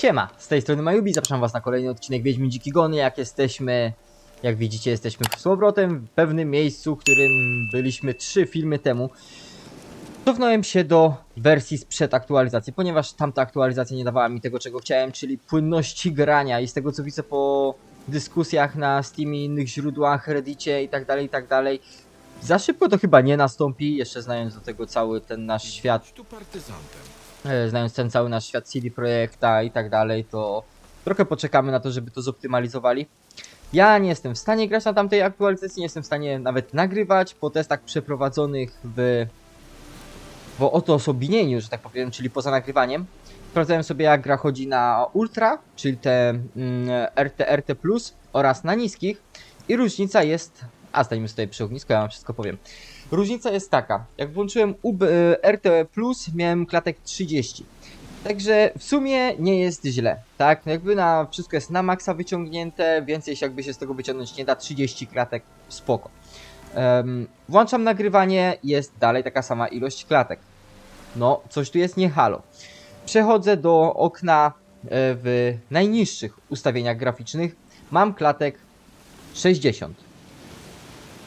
Siema, z tej strony Majubi, zapraszam was na kolejny odcinek Wiedźmin Dziki Gony, jak jesteśmy, jak widzicie jesteśmy z powrotem w pewnym miejscu, w którym byliśmy trzy filmy temu. Cofnąłem się do wersji sprzed aktualizacji, ponieważ tamta aktualizacja nie dawała mi tego czego chciałem, czyli płynności grania i z tego co widzę po dyskusjach na Steamie, innych źródłach, Reddicie i tak dalej, i tak dalej. Za szybko to chyba nie nastąpi, jeszcze znając do tego cały ten nasz świat tu partyzantem. E, znając ten cały nasz świat CD Projekta i tak dalej, to trochę poczekamy na to, żeby to zoptymalizowali. Ja nie jestem w stanie grać na tamtej aktualizacji, nie jestem w stanie nawet nagrywać po testach przeprowadzonych w, w odosobnieniu, że tak powiem, czyli poza nagrywaniem. Sprawdzałem sobie jak gra chodzi na Ultra, czyli te mm, RT, RT+, oraz na niskich i różnica jest... A, stańmy sobie przy ognisku, ja wam wszystko powiem. Różnica jest taka, jak włączyłem UB, e, RT+, miałem klatek 30. Także w sumie nie jest źle, tak? Jakby na wszystko jest na maksa wyciągnięte, więcej się jakby się z tego wyciągnąć nie da, 30 klatek, spoko. Em, włączam nagrywanie, jest dalej taka sama ilość klatek. No, coś tu jest nie halo. Przechodzę do okna e, w najniższych ustawieniach graficznych. Mam klatek 60.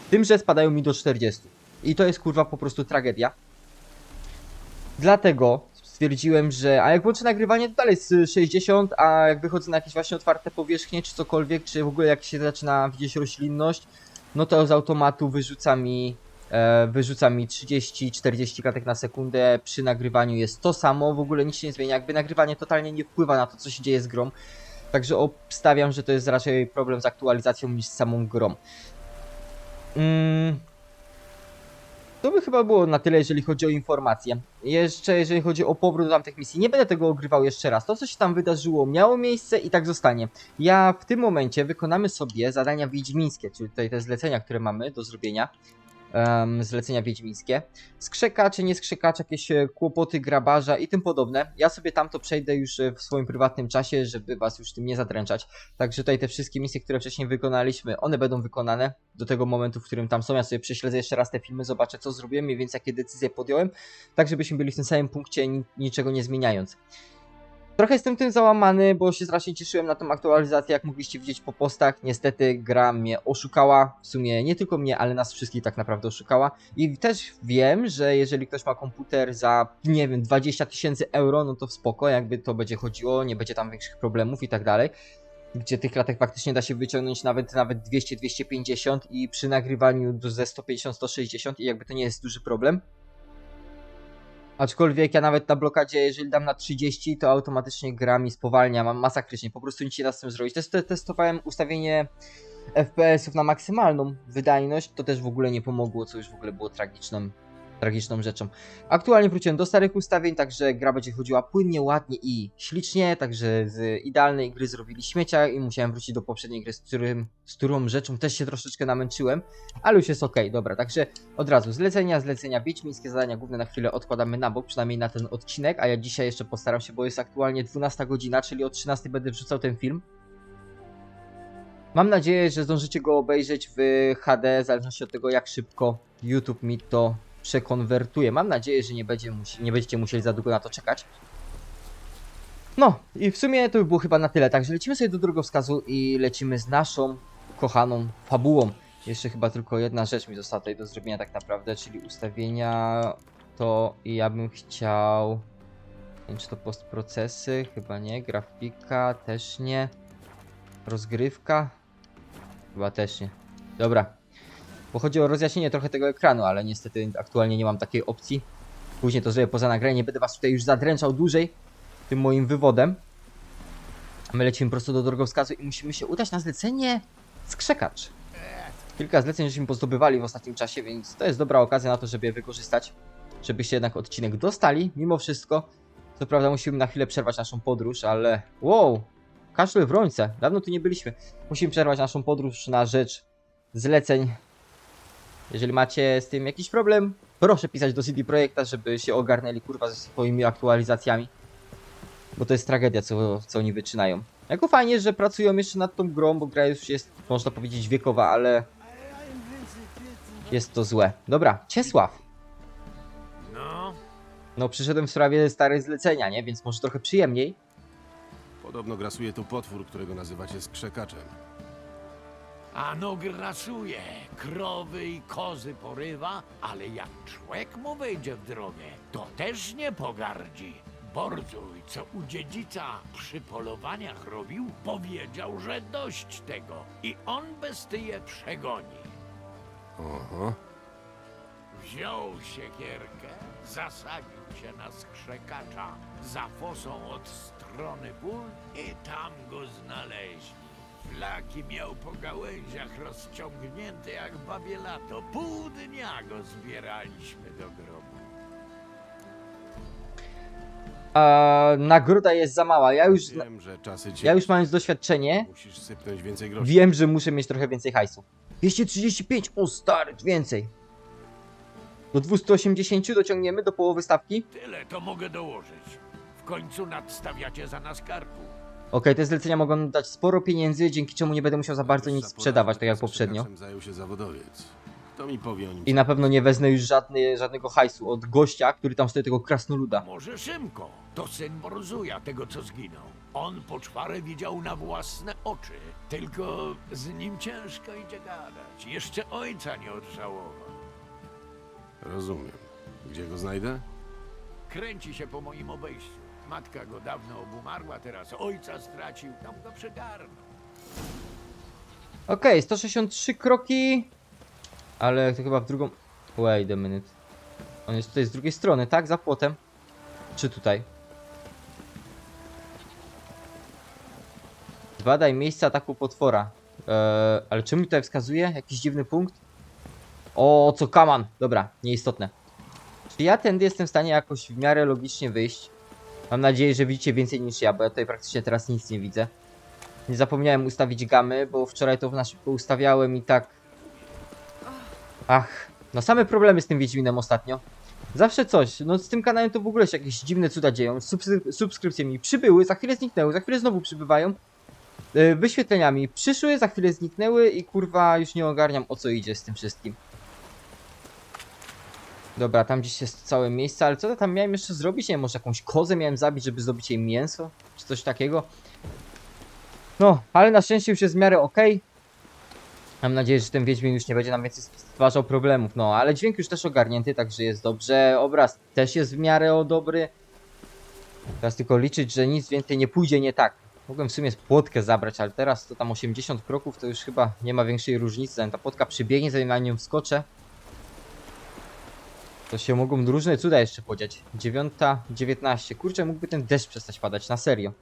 Tym, że spadają mi do 40. I to jest kurwa po prostu tragedia. Dlatego stwierdziłem, że a jak włączę nagrywanie to dalej jest 60, a jak wychodzę na jakieś właśnie otwarte powierzchnie, czy cokolwiek, czy w ogóle jak się zaczyna widzieć roślinność, no to z automatu wyrzuca mi e, wyrzuca mi 30-40 klatek na sekundę, przy nagrywaniu jest to samo, w ogóle nic się nie zmienia, jakby nagrywanie totalnie nie wpływa na to, co się dzieje z grą, także obstawiam, że to jest raczej problem z aktualizacją niż z samą grą. Mm, to by chyba było na tyle, jeżeli chodzi o informacje. Jeszcze jeżeli chodzi o powrót do tamtych misji, nie będę tego ogrywał jeszcze raz. To, co się tam wydarzyło, miało miejsce i tak zostanie. Ja w tym momencie wykonamy sobie zadania wiedźmińskie, czyli tutaj te zlecenia, które mamy do zrobienia. Em, zlecenia wiedźmińskie. Skrzekacze, nie skrzekacze, jakieś e, kłopoty, grabarza i tym podobne. Ja sobie tamto przejdę już e, w swoim prywatnym czasie, żeby was już tym nie zadręczać. Także tutaj te wszystkie misje, które wcześniej wykonaliśmy, one będą wykonane do tego momentu, w którym tam są. Ja sobie prześledzę jeszcze raz te filmy, zobaczę co zrobiłem, mniej więcej jakie decyzje podjąłem, tak żebyśmy byli w tym samym punkcie, ni- niczego nie zmieniając. Trochę jestem tym załamany, bo się strasznie cieszyłem na tą aktualizację, jak mogliście widzieć po postach. Niestety gra mnie oszukała, w sumie nie tylko mnie, ale nas wszystkich tak naprawdę oszukała. I też wiem, że jeżeli ktoś ma komputer za, nie wiem, 20 tysięcy euro, no to spoko, jakby to będzie chodziło, nie będzie tam większych problemów i tak dalej gdzie tych klatek faktycznie da się wyciągnąć nawet nawet 200-250 i przy nagrywaniu ze 150-160 i jakby to nie jest duży problem. Aczkolwiek ja nawet na blokadzie, jeżeli dam na 30, to automatycznie gra mi spowalnia, mam masakrycznie, po prostu nic nie da z tym zrobić. Test testowałem ustawienie FPS-ów na maksymalną wydajność, to też w ogóle nie pomogło, co już w ogóle było tragiczną, tragiczną rzeczą. Aktualnie wróciłem do starych ustawień, także gra będzie chodziła płynnie, ładnie i ślicznie, także z idealnej gry zrobili śmiecia i musiałem wrócić do poprzedniej gry, z, którym, z którą rzeczą też się troszeczkę namęczyłem, ale już jest ok, dobra, także od razu zlecenia, zlecenia wiedźmińskie zadania główne na chwilę odkładamy na bok, przynajmniej na ten odcinek, a ja dzisiaj jeszcze postaram się, bo jest aktualnie 12 godzina, czyli o 13 będę wrzucał ten film. Mam nadzieję, że zdążycie go obejrzeć w HD, w zależności od tego jak szybko YouTube mi to przekonwertuje. Mam nadzieję, że nie, będzie nie będziecie musieli za długo na to czekać. No i w sumie to by było chyba na tyle, także lecimy sobie do drogowskazu i lecimy z naszą kochaną fabułą. Jeszcze chyba tylko jedna rzecz mi została tutaj do zrobienia tak naprawdę, czyli ustawienia to i ja bym chciał... Nie wiem czy to postprocesy, chyba nie, grafika też nie, rozgrywka, chyba też nie. Dobra, bo chodzi o rozjaśnienie trochę tego ekranu, ale niestety aktualnie nie mam takiej opcji. Później to zrobię poza nagraniem, nie będę was tutaj już zadręczał dłużej tym moim wywodem. My lecimy prosto do drogowskazu i musimy się udać na zlecenie skrzekacz. Kilka zleceń żeśmy pozdobywali w ostatnim czasie, więc to jest dobra okazja na to, żeby je wykorzystać. Żebyście jednak odcinek dostali, mimo wszystko. Co prawda musimy na chwilę przerwać naszą podróż, ale... Wow! Kaszle w rońce, dawno tu nie byliśmy. Musimy przerwać naszą podróż na rzecz zleceń. Jeżeli macie z tym jakiś problem, proszę pisać do CD Projekta, żeby się ogarnęli kurwa ze swoimi aktualizacjami. Bo to jest tragedia, co, co oni wyczynają. Jako fajnie, że pracują jeszcze nad tą grą, bo gra już jest, można powiedzieć, wiekowa, ale jest to złe. Dobra, Ciesław. No, No, przyszedłem w sprawie starych zlecenia, nie? Więc może trochę przyjemniej. Podobno grasuje tu potwór, którego nazywacie skrzekaczem. Ano grasuje, krowy i kozy porywa, ale jak człek mu wejdzie w drogę, to też nie pogardzi. Borzuj, co u dziedzica przy polowaniach robił, powiedział, że dość tego i on bestyje przegoni. Oho, Wziął siekierkę, zasadził się na skrzekacza za fosą od strony pól i tam go znaleźli. Flaki miał po gałęziach rozciągnięte jak babie lato. Pół dnia go zbieraliśmy do grobu. A nagroda jest za mała. Ja już, wiem, że czasy ja już mając doświadczenie, Musisz sypnąć więcej groszy. wiem, że muszę mieć trochę więcej hajsu. 235, o stary, więcej. Do 280 dociągniemy do połowy stawki. Tyle to mogę dołożyć. W końcu nadstawiacie za nas karku. Okej, te zlecenia mogą dać sporo pieniędzy, dzięki czemu nie będę musiał za bardzo nic sprzedawać, tak jak poprzednio. zajął się zawodowiec. Kto mi powie o nim? I na pewno nie wezmę już żadny, żadnego hajsu od gościa, który tam stoi tego krasnoluda. Może Szymko, to syn Borzuja, tego co zginął. On poczwarę widział na własne oczy, tylko z nim ciężko idzie gadać. Jeszcze ojca nie odżałował. Rozumiem. Gdzie go znajdę? Kręci się po moim obejściu. Matka go dawno obumarła, teraz ojca stracił, tam go przegarnął. Okej, 163 kroki, ale to chyba w drugą... Wait a minute. On jest tutaj z drugiej strony, tak? Za płotem. Czy tutaj? Zbadaj miejsce ataku potwora. Eee, ale czym mi tutaj wskazuje? Jakiś dziwny punkt? O, co kaman! Dobra, nieistotne. Czy ja tędy jestem w stanie jakoś w miarę logicznie wyjść? Mam nadzieję, że widzicie więcej niż ja, bo ja tutaj praktycznie teraz nic nie widzę. Nie zapomniałem ustawić gamy, bo wczoraj to na szybko ustawiałem i tak... Ach, no same problemy z tym Wiedźminem ostatnio. Zawsze coś, no z tym kanałem to w ogóle się jakieś dziwne cuda dzieją. Subskry subskrypcje mi przybyły, za chwilę zniknęły, za chwilę znowu przybywają. Yy, wyświetleniami przyszły, za chwilę zniknęły i kurwa już nie ogarniam o co idzie z tym wszystkim. Dobra, tam gdzieś jest całe miejsce, ale co ja tam miałem jeszcze zrobić? Nie może jakąś kozę miałem zabić, żeby zdobyć jej mięso? Czy coś takiego? No, ale na szczęście już jest w miarę ok. Mam nadzieję, że ten Wiedźmin już nie będzie nam więcej stwarzał problemów. No, ale dźwięk już też ogarnięty, także jest dobrze. Obraz też jest w miarę o dobry. Teraz tylko liczyć, że nic więcej nie pójdzie nie tak. Mogłem w sumie płotkę zabrać, ale teraz to tam 80 kroków to już chyba nie ma większej różnicy. Ta płotka przybiegnie, zanim na nią wskoczę. To się mogą różne cuda jeszcze podziać. 9.19. Kurczę, mógłby ten deszcz przestać padać, na serio.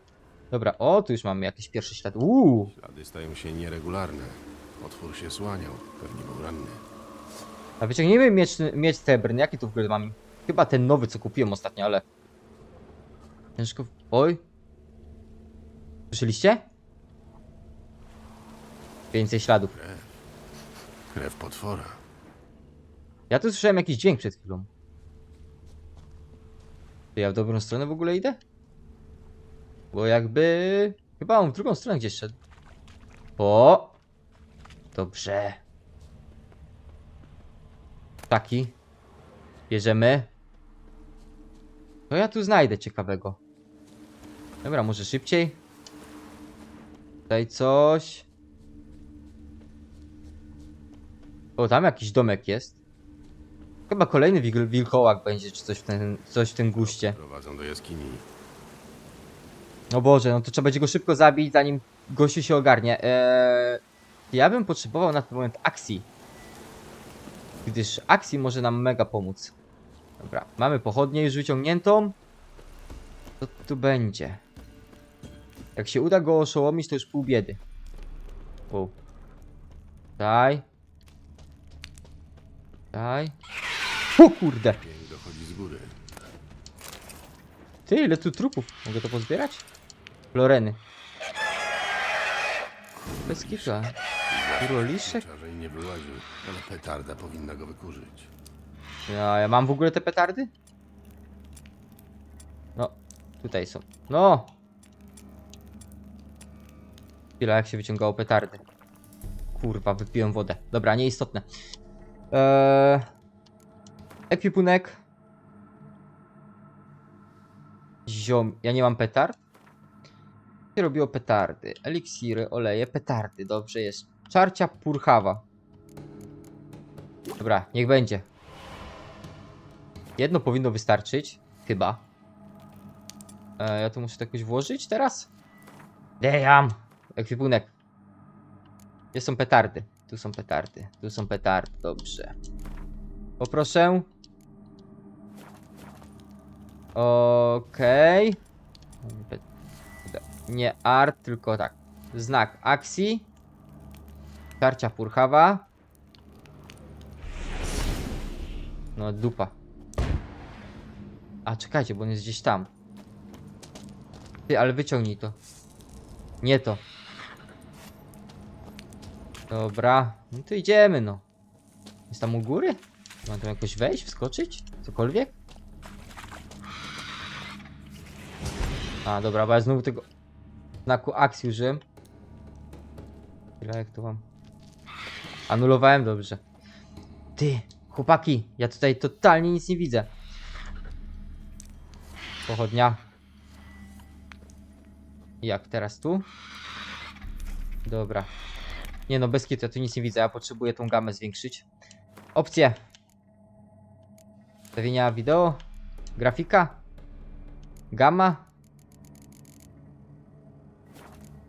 Dobra, o, tu już mamy jakieś pierwsze ślady. Uuu, Ślady stają się nieregularne. Otwór się słaniał. Pewnie był ranny. a wyciągnijmy miecz, miecz srebrny. Jaki tu w ogóle mam? Chyba ten nowy, co kupiłem ostatnio, ale... Ciężko... Oj. Słyszeliście? Więcej śladów. Krew. Krew potwora. Ja tu słyszałem jakiś dźwięk przed chwilą. Czy ja w dobrą stronę w ogóle idę? Bo jakby... Chyba on w drugą stronę gdzieś szedł. O! Dobrze. Taki. Bierzemy. Co ja tu znajdę ciekawego? Dobra, może szybciej. Tutaj coś. O, tam jakiś domek jest. Chyba kolejny wilk wilkołak będzie, czy coś w, ten, coś w tym guście. Prowadzą do jaskini. O Boże, no to trzeba będzie go szybko zabić, zanim gościu się ogarnie. Eee, ja bym potrzebował na ten moment akcji. Gdyż akcji może nam mega pomóc. Dobra, mamy pochodnię już wyciągniętą. Co tu będzie? Jak się uda go oszołomić, to już pół biedy. O. Daj. Daj. O kurde. Z góry. Ty, ile tu trupów? Mogę to pozbierać? Loreny. Bez kita. Kuroliszek? Czarzej nie wyłaził, ale petarda powinna go wykurzyć. Ja, ja mam w ogóle te petardy? No, tutaj są. No! Chwila, jak się wyciągało petardy. Kurwa, wypiłem wodę. Dobra, nieistotne. Eee... Ekwipunek. Ziom... Ja nie mam petard? się robiło petardy? Eliksiry, oleje, petardy. Dobrze jest. Czarcia purchawa. Dobra, niech będzie. Jedno powinno wystarczyć. Chyba. E, ja tu muszę to jakoś włożyć teraz? Damn! Ekwipunek. Gdzie są petardy? Tu są petardy. Tu są petardy. Dobrze. Poproszę. Okej. Pe- Nie art, tylko tak. Znak akcji. Tarcia purchawa. No dupa. A czekajcie, bo on jest gdzieś tam. Ty, ale wyciągnij to. Nie to. Dobra. No to idziemy, no. Jest tam u góry? Mam tam jakoś wejść, wskoczyć? Cokolwiek? A, dobra, bo ja znowu tego znaku akcji użyłem. Chwila, jak to mam? Anulowałem dobrze. Ty, chłopaki, ja tutaj totalnie nic nie widzę. Pochodnia. Jak teraz tu? Dobra. Nie no, bez kitu, ja tu nic nie widzę, ja potrzebuję tą gamę zwiększyć. Opcje. Ustawienia wideo. Grafika. Gama.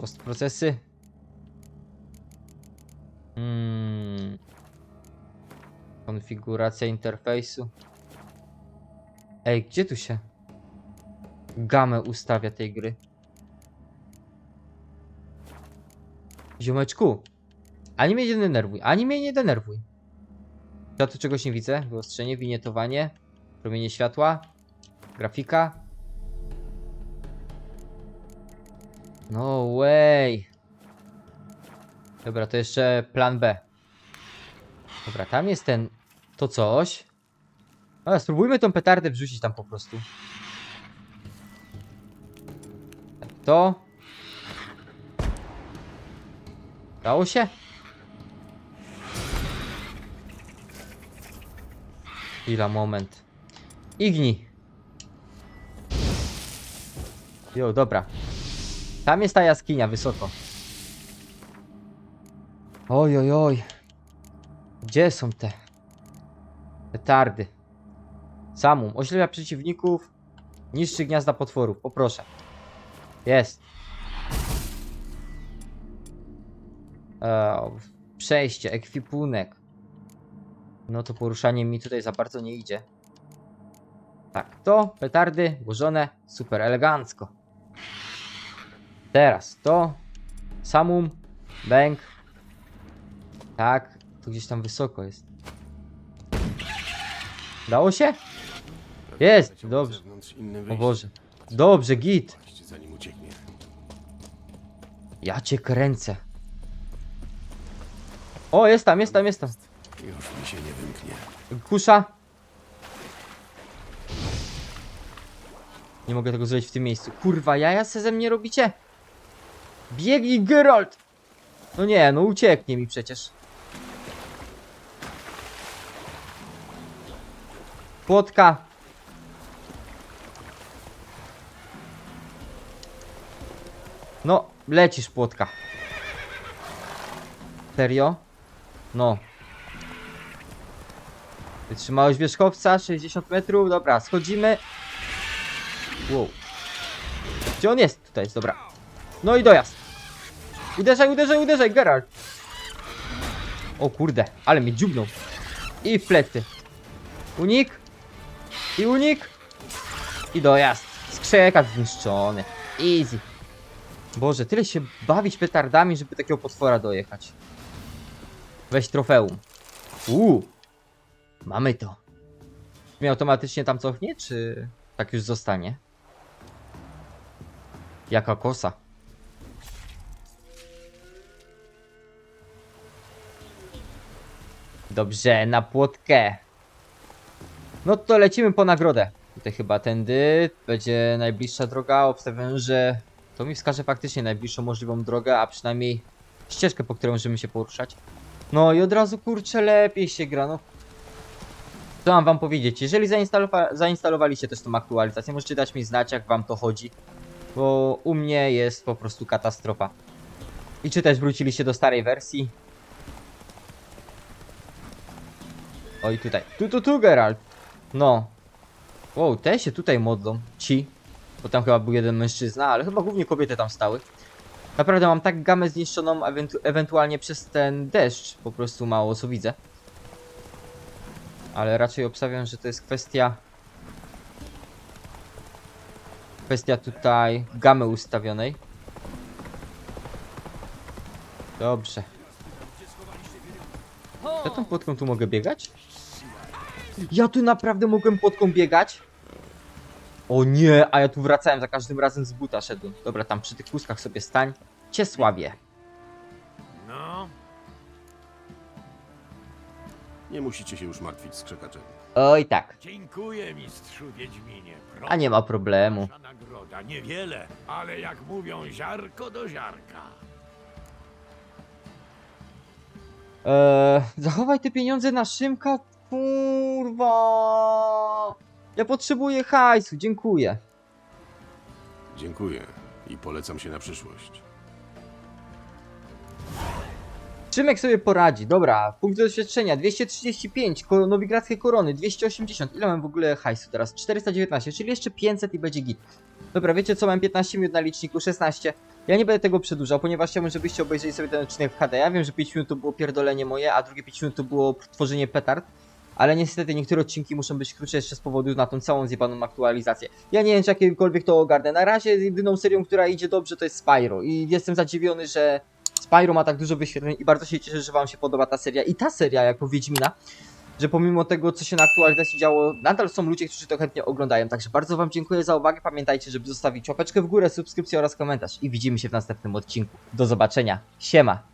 Postprocesy. Hmm. Konfiguracja interfejsu. Ej, gdzie tu się gamę ustawia tej gry? Ziomeczku, ani mnie nie denerwuj, ani mnie nie denerwuj. Ja tu czegoś nie widzę. Wyostrzenie, winietowanie, promienie światła, grafika. No way. Dobra, to jeszcze plan B. Dobra, tam jest ten, to coś. Dobra, spróbujmy tą petardę wrzucić tam po prostu. Tak, To. Dało się? Chwila, moment. Igni. Jo, dobra. Tam jest ta jaskinia, wysoko. Oj, oj, oj. Gdzie są te petardy? Samum. Oślepia przeciwników. Niszczy gniazda potworów. Poproszę. Jest. E, przejście, ekwipunek. No to poruszanie mi tutaj za bardzo nie idzie. Tak, to petardy włożone super elegancko. Teraz to samum, bęk. Tak, to gdzieś tam wysoko jest. Dało się? Jest, dobrze. O. Boże. Dobrze, git. Paść, zanim ucieknie. Ja cię kręcę. O, jest tam, jest tam, jest tam. Już mi się nie wymknie. Kusza. Nie mogę tego zrobić w tym miejscu. Kurwa, jaja se ze mnie robicie? Biegnij, Geralt! No nie, no ucieknie mi przecież. Płotka. No, lecisz płotka. Serio? No. Wytrzymałeś wierzchowca, 60 metrów, dobra, schodzimy. Wow. Gdzie on jest? Tutaj jest, dobra. No i dojazd. Uderzaj, uderzaj, uderzaj, Geralt. O kurde, ale mnie dziubnął. I w plecy. Unik. I unik. I dojazd. Skrzekacz zniszczony. Easy. Boże, tyle się bawić petardami, żeby takiego potwora dojechać. Weź trofeum. Uuu. Mamy to. Mnie automatycznie tam cofnie, czy tak już zostanie? Jaka kosa. Dobrze, na płotkę. No to lecimy po nagrodę. Tutaj chyba tędy będzie najbliższa droga. Obstawiam, że to mi wskaże faktycznie najbliższą możliwą drogę, a przynajmniej ścieżkę, po której możemy się poruszać. No i od razu kurczę lepiej się gra. No co mam wam powiedzieć? Jeżeli zainstalowa zainstalowaliście też tą aktualizację, możecie dać mi znać, jak wam to chodzi. Bo u mnie jest po prostu katastrofa. I czy też wróciliście do starej wersji? Oj, tutaj. Tu, tu, tu, Geralt. No. Wow, te się tutaj modlą. Ci. Bo tam chyba był jeden mężczyzna, ale chyba głównie kobiety tam stały. Naprawdę mam tak gamę zniszczoną, ewentu ewentualnie przez ten deszcz. Po prostu mało co widzę. Ale raczej obstawiam, że to jest kwestia... Kwestia tutaj gamy ustawionej. Dobrze. Ja tą płotką tu mogę biegać? Ja tu naprawdę mogłem płotką biegać? O nie, a ja tu wracałem za każdym razem z buta szedłem. Dobra, tam przy tych kózkach sobie stań. Cię słabię. No, Nie musicie się już martwić z krzekaczem. Oj tak. dziękuję mistrzu Wiedźminie. A nie ma problemu. Wasza nagroda niewiele, ale jak mówią, ziarko do ziarka. Eee, zachowaj te pieniądze na Szymka. Kurwa. Ja potrzebuję hajsu, dziękuję. Dziękuję i polecam się na przyszłość. Szymek sobie poradzi. Dobra, punkt doświadczenia 235, ko- nowigradzkie korony 280. Ile mam w ogóle hajsu teraz? 419, czyli jeszcze 500 i będzie git. Dobra, wiecie co, mam 15 minut na liczniku, 16. Ja nie będę tego przedłużał, ponieważ chciałbym, żebyście obejrzeli sobie ten odcinek w HD. Ja wiem, że 5 minut to było pierdolenie moje, a drugie 5 minut to było tworzenie petard. Ale niestety niektóre odcinki muszą być krótsze jeszcze z powodu na tą całą zjebaną aktualizację. Ja nie wiem, czy jakiekolwiek to ogarnę. Na razie jedyną serią, która idzie dobrze, to jest Spyro. I jestem zadziwiony, że Spyro ma tak dużo wyświetleń i bardzo się cieszę, że wam się podoba ta seria. I ta seria, jako Wiedźmina, że pomimo tego, co się na aktualizacji działo, nadal są ludzie, którzy to chętnie oglądają. Także bardzo wam dziękuję za uwagę. Pamiętajcie, żeby zostawić łapeczkę w górę, subskrypcję oraz komentarz. I widzimy się w następnym odcinku. Do zobaczenia. Siema.